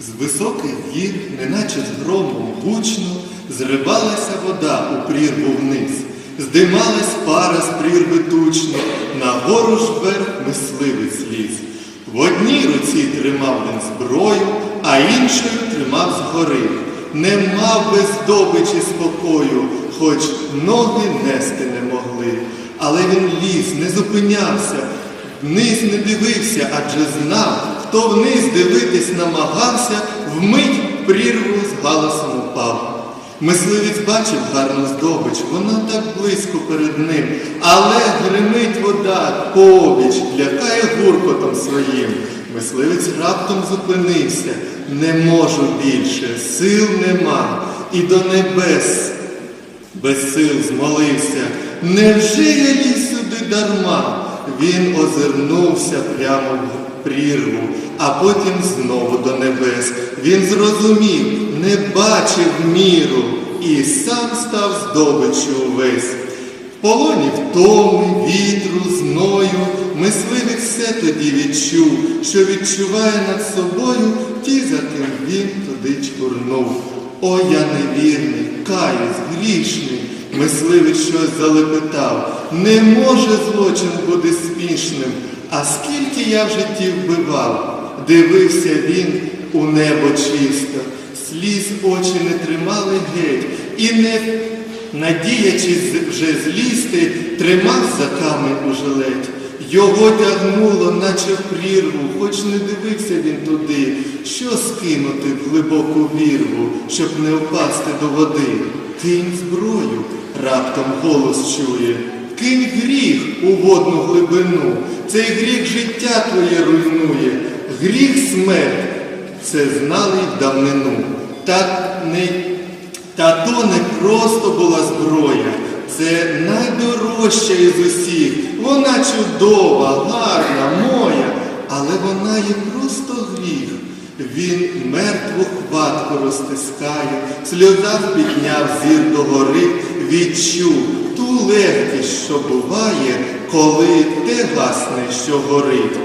З високих гір, неначе з громом гучно, зривалася вода у прірву вниз, здималась пара з прірви тучно, нагору ж вверх мисливець ліз. В одній руці тримав він зброю, а іншою тримав згори. Не мав без здобичі спокою, хоч ноги нести не могли. Але він ліз, не зупинявся, вниз не дивився, адже знав, хто вниз дивитись намагався, вмить прірву з галасом упав. Мисливець бачив гарну здобич, вона так близько перед ним, але гримить вода побіч, лякає гуркотом своїм. Мисливець раптом зупинився, не можу більше, сил нема, і до небес без сил змолився. Невже я ліз сюди дарма? Він озирнувся прямо в прірву, а потім знову до небес. Він зрозумів, не бачив міру, і сам став здобиччю увесь. В полоні втоми, вітру, зною, мисливець все тоді відчув, що відчуває над собою, ті за тим він туди чкурнув. О, я невірний, каюсь, грішний. Мисливець щось залепетав. Не може злочин бути смішним. А скільки я в житті вбивав, дивився він у небо чисто, сліз очі не тримали геть, і не надіячись вже злізти, тримав за камень у жилет. Його тягнуло, наче в прірву, хоч не дивився він туди, що скинути в глибоку вірву, щоб не впасти до води. Кинь зброю, раптом голос чує. Кинь гріх у водну глибину, цей гріх життя твоє руйнує, гріх смерть, це знали й давнину. Та, не, та то не просто була зброя, це найдорожча із усіх. Вона чудова, гарна, моя, але вона є просто гріх. Він мертву хватку розтискає, в сльозах підняв зір до гори, відчув ту легкість, що буває, коли те гасне, що горить.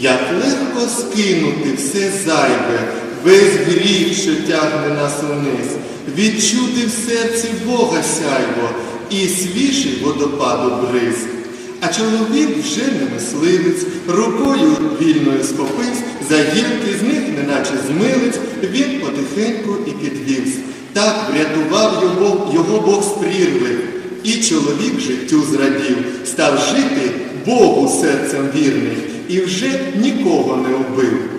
Як легко скинути все зайве, весь гріх, що тягне нас униз, відчути в серці Бога сяйво і свіжий водопаду бриз. А чоловік вже не мисливець, рукою вільною схопився, за гілки з них, неначе змилець, він потихеньку і підвівсь. Так врятував його, його Бог з прірви. І чоловік життю зрадів, став жити Богу серцем вірний і вже нікого не вбив.